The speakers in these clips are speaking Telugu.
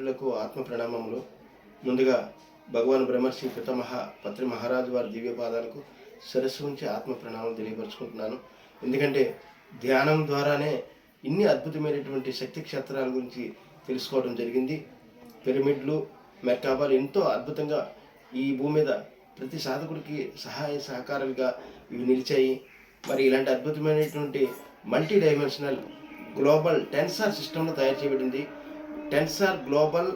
మిత్రులకు ఆత్మ ప్రణామములు ముందుగా భగవాన్ బ్రహ్మర్షి పితమహ పత్రి మహారాజు వారి దివ్య పాదాలకు శిరస్సు ఉంచి ఆత్మ ప్రణామం తెలియపరుచుకుంటున్నాను. ఎందుకంటే ధ్యానం ద్వారానే ఇన్ని అద్భుతమైనటువంటి శక్తి క్షేత్రాల గురించి తెలుసుకోవడం జరిగింది. పిరమిడ్లు మెర్కాబాలు ఎంతో అద్భుతంగా ఈ భూమి మీద ప్రతి సాధకుడికి సహాయ సహకారాలుగా ఇవి నిలిచాయి. మరి ఇలాంటి అద్భుతమైనటువంటి మల్టీ డైమెన్షనల్ గ్లోబల్ టెన్సార్ సిస్టమ్ను తయారు చేయబడింది. Tensor global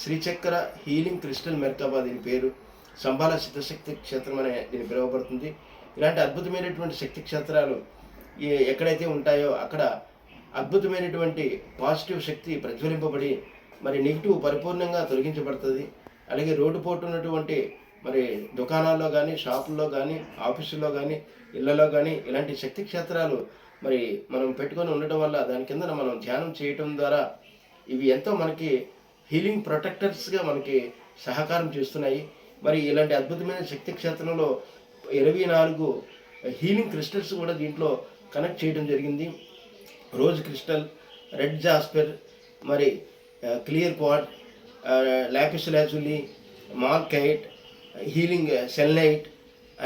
Srichakra healing crystal merkaba దీని పేరు. సంబాల సిద్ధశక్తి క్షేత్రం అనే దీని పిలువబడుతుంది. ఇలాంటి అద్భుతమైనటువంటి శక్తి క్షేత్రాలు ఏ- ఎక్కడైతే ఉంటాయో అక్కడ అద్భుతమైనటువంటి పాజిటివ్ శక్తి ప్రజ్వలింపబడి మరి నెగిటివ్ పరిపూర్ణంగా తొలగించబడుతుంది. అలాగే రోడ్డు పోటు ఉన్నటువంటి మరి దుకాణాల్లో కానీ షాపుల్లో కానీ ఆఫీసుల్లో కానీ ఇళ్ళలో కానీ ఇలాంటి శక్తి క్షేత్రాలు మరి మనం పెట్టుకొని ఉండటం వల్ల దాని కింద మనం ధ్యానం చేయటం ద్వారా ఇవి ఎంతో మనకి హీలింగ్ ప్రొటెక్టర్స్గా మనకి సహకారం చేస్తున్నాయి. మరి ఇలాంటి అద్భుతమైన శక్తి క్షేత్రంలో ఇరవై నాలుగు హీలింగ్ క్రిస్టల్స్ కూడా దీంట్లో కనెక్ట్ చేయడం జరిగింది. రోజ్ క్రిస్టల్ రెడ్ జాస్పర్ మరి క్లియర్ క్వాడ్ లాపిస్ లాజులి మార్కైట్ హీలింగ్ సెల్నైట్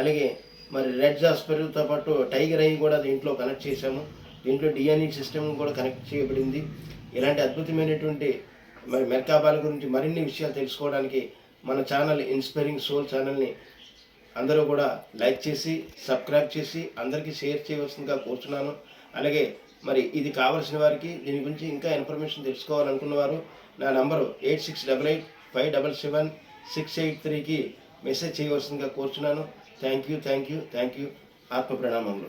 అలాగే మరి రెడ్ జాస్పర్తో పాటు టైగర్ ఐ కూడా దీంట్లో కనెక్ట్ చేశాము. దీంట్లో డిఎన్ఈ సిస్టమ్ కూడా కనెక్ట్ చేయబడింది. ఇలాంటి అద్భుతమైనటువంటి మరి మెర్కాబాల గురించి మరిన్ని విషయాలు తెలుసుకోవడానికి మన ఛానల్ ఇన్స్పైరింగ్ సోల్ ఛానల్ని అందరూ కూడా లైక్ చేసి సబ్స్క్రైబ్ చేసి అందరికీ షేర్ చేయవలసిందిగా కోరుతున్నాను అలాగే మరి ఇది కావలసిన వారికి దీని గురించి ఇంకా ఇన్ఫర్మేషన్ తెలుసుకోవాలనుకున్న వారు నా number eight six double eight five double seven six eight త్రీకి మెసేజ్ చేయవలసిందిగా కోరుతున్నాను thank you thank you thank you. ఆత్మ ప్రణామంలో